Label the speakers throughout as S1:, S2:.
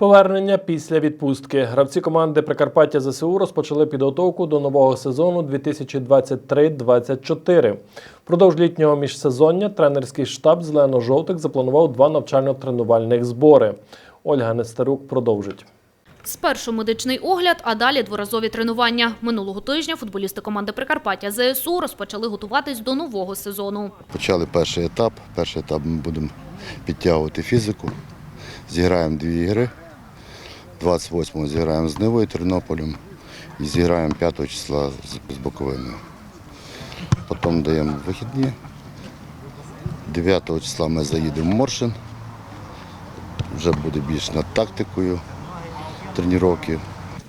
S1: Повернення після відпустки. Гравці команди Прикарпаття ЗСУ розпочали підготовку до нового сезону 2023-2024. Впродовж літнього міжсезоння тренерський штаб зелено-жовтих запланував два навчально-тренувальних збори. Ольга Нестерук продовжить.
S2: Спершу медичний огляд, а далі дворазові тренування. Минулого тижня футболісти команди Прикарпаття ЗСУ розпочали готуватись до нового сезону.
S3: Почали перший етап. Перший етап ми будемо підтягувати фізику. Зіграємо дві ігри. 28-го зіграємо з Нивою Тернополем і зіграємо 5 числа з, Буковиною. Потім даємо вихідні. 9 числа ми заїдемо в Моршин. Вже буде більш над тактикою тренування.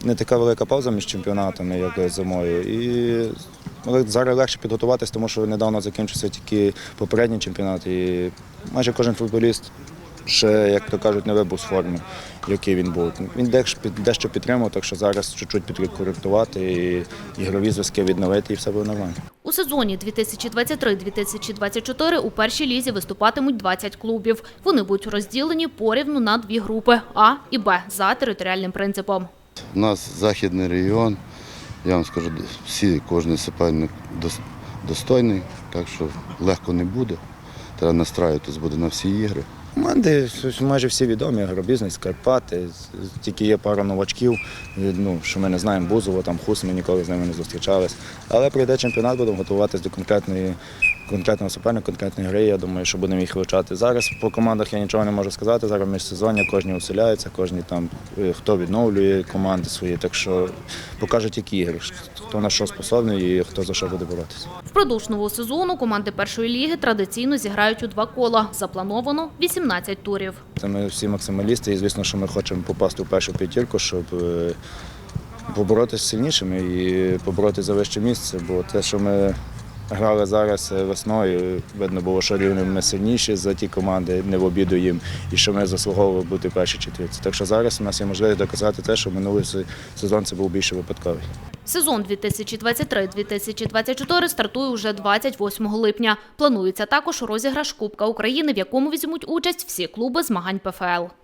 S4: не така велика пауза між чемпіонатами, як зимою. І зараз легше підготуватись, тому що недавно закінчився тільки попередній чемпіонат. І майже кожен футболіст ще, як то кажуть, не вибув з форми, в який він був. Він дещо, підтримав, так що зараз чуть-чуть підкоректувати і ігрові зв'язки відновити, і все буде нормально.
S2: У сезоні 2023-2024 у першій лізі виступатимуть 20 клубів. Вони будуть розділені порівну на дві групи А і Б за територіальним принципом.
S3: У нас західний регіон, я вам скажу, всі, кожен суперник достойний, так що легко не буде. Треба настраюватись буде на всі ігри.
S4: Команди майже всі відомі, агробізнес, Карпати, тільки є пара новачків, ну, що ми не знаємо, Бузово, там Хус, ми ніколи з ними не зустрічались. Але прийде чемпіонат, будемо готуватись до конкретної, конкретного суперника, конкретної гри. Я думаю, що будемо їх вивчати. Зараз по командах я нічого не можу сказати. Зараз міжсезоння, кожні усиляються, кожні там е, хто відновлює команди свої. Так що покажуть, які ігри, хто на що способний і хто за що буде боротися.
S2: Впродовж нового сезону команди першої ліги традиційно зіграють у два кола. Заплановано 18 турів.
S4: Це ми всі максималісти, і звісно, що ми хочемо попасти в першу п'ятірку, щоб е, поборотися з сильнішими і поборотися за вище місце. Бо те, що ми грали зараз е, весною, видно було, що рівнем ми сильніші за ті команди, не в обіду їм, і що ми заслуговували бути в першій четвірці. Так що зараз у нас є можливість доказати те, що минулий сезон це був більше випадковий.
S2: Сезон 2023-2024 стартує уже 28 липня. Планується також розіграш Кубка України, в якому візьмуть участь всі клуби змагань ПФЛ.